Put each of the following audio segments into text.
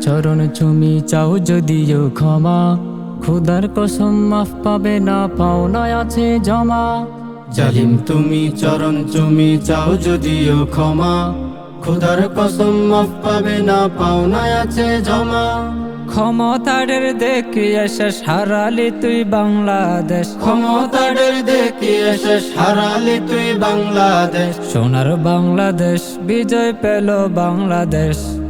চরণ চুমি, চাও যদিও ক্ষমা। খুদার কসম মাফ পাবে না পাওনায় আছে জমা। জালিম তুমি, চরণ চুমি, চাও যদিও ক্ষমা। খুদার কসম মাফ পাবে না পাওনায় আছে জমা। ক্ষমতাদের দেখে এসে হারালি তুই বাংলাদেশ। ক্ষমতাদের দেখি এসে হারালি তুই বাংলাদেশ। সোনার বাংলাদেশ, বিজয় পেল বাংলাদেশ।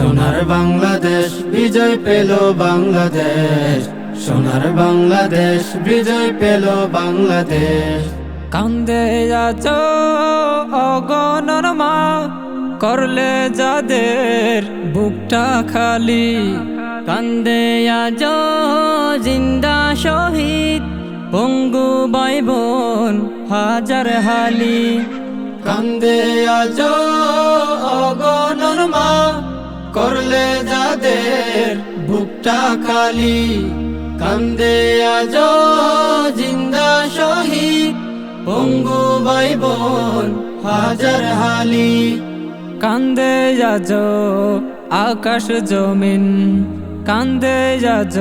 সোনার বাংলাদেশ বিজয় পেল বাংলাদেশ। সোনার বাংলাদেশ বিজয় পেল বাংলাদেশ। কান্দে যাচ অগণর মা করলে যাদের বুকটা খালি। কান্দে আজ জিন্দা শহীদ পঙ্গু বাই বোন হাজার হালি। কান্দে আজ অগণন মা করলে যাদের বুকটা খালি, কান্দে আজ জিন্দা শহীদ। পঙ্গু ভাই বোন হাজার হালি। কান্দে যাজ আকাশ জমিন, কান্দে যাজ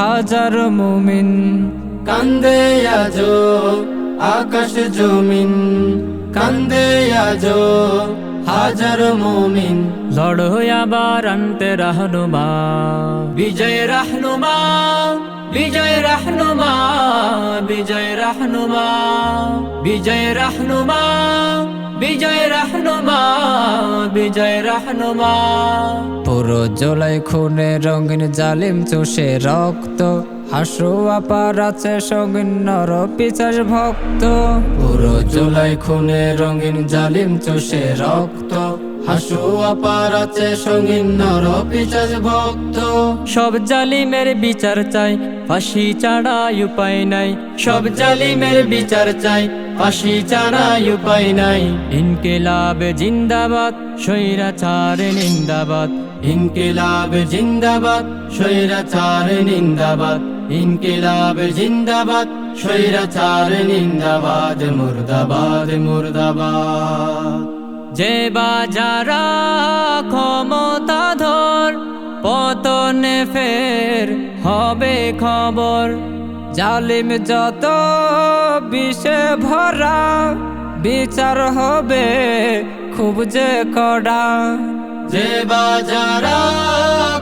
হাজার মুমিন। কান্দে আজ আকাশ জমিন, কান্দে আজ হাজার মুমিন। লড়ো আবার আনতে রাহনুমা। বিজয় রাহনুমা বিজয় রাহনুমা বিজয় রাহনুমা বিজয় রাহনুমা বিজয় রাহনুমা বিজয় রাহনুমা। পুরো জলাই খুনে রঙিন জালিম চষে রক্ত হাসু আপার আছে সঙ্গিন নর পিচাস ভক্ত। পুরো জুলাই খুনে রঙিন জালিম চষে রক্ত হাসু আছে সঙ্গীন নর পিচাস ভক্ত। সব জালিমের বিচার চাই ফাঁসি ছাড়া উপায় নাই। সব জালিমের বিচার চাই ফাঁসি ছাড়া উপায় নাই। ইনকেলাব জিন্দাবাদ স্বৈরাচার নিন্দাবাদ। ইনকিলাব জিন্দাবাদ স্বৈরাচার নিন্দাবাদ। ইনকিলাব জিন্দাবাদ স্বৈরাচার নিন্দাবাদ মুর্দাবাদ মুর্দাবাদ। যে বাজারা ক্ষমতা ধর পতনে ফের হবে খবর। জালিম যত বিষে ভরা, বিচার হবে খুব যে কড়া। যে বাজারা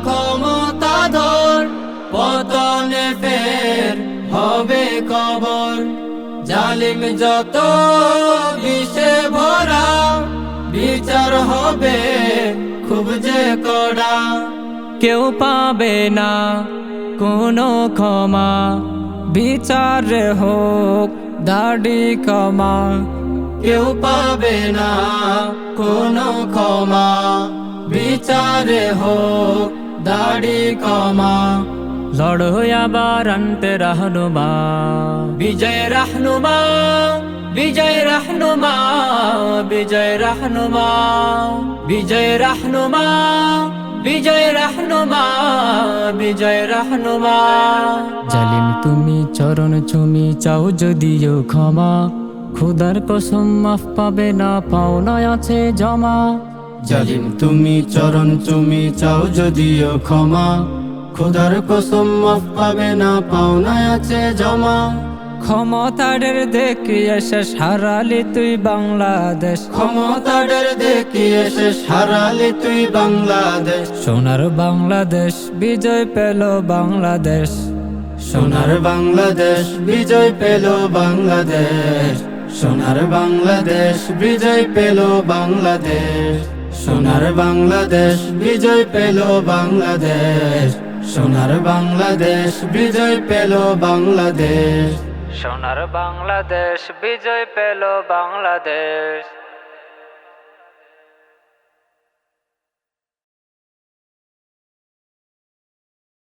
ক্ষমতা ধর পতনে ফের হবে কবর জালিম যত বিষে হবে খুব যে কড়া। কেউ পাবে না কোনো ক্ষমা। বিচার হোক দাড়ি কমা। কেউ পাবে না কোনো ক্ষমা। বিচারে হোক দাড়ি কমা। লড়ো আবার আনতে রাহনুমা। বিজয় রাহনুমা বিজয় রাহনুমা বিজয় রাহনুমা বিজয় রাহনুমা বিজয় রাহনুমা বিজয় রাহনুমা। জালিম তুমি চরণ চুমি চাও যদিও ক্ষমা। খুদার কসম মাফ পাবে না পাওনায় আছে জমা। জালিম তুমি চরণ চুমি চাও যদিও ক্ষমা। খোদার কসম মাফ পাবে না পাওনায় আছে জমা। ক্ষমতাদের দেখে এসে হারালি তুই বাংলাদেশ। ক্ষমতাদের দেখি এসে হারালি তুই বাংলাদেশ। সোনার বাংলাদেশ বিজয় পেল বাংলাদেশ। সোনার বাংলাদেশ বিজয় পেল বাংলাদেশ। সোনার বাংলাদেশ বিজয় পেল বাংলাদেশ। সোনার বাংলাদেশ বিজয় পেল বাংলাদেশ। সোনার বাংলাদেশ বিজয় পেল বাংলাদেশ। সোনার বাংলাদেশ বিজয় পেল বাংলাদেশ।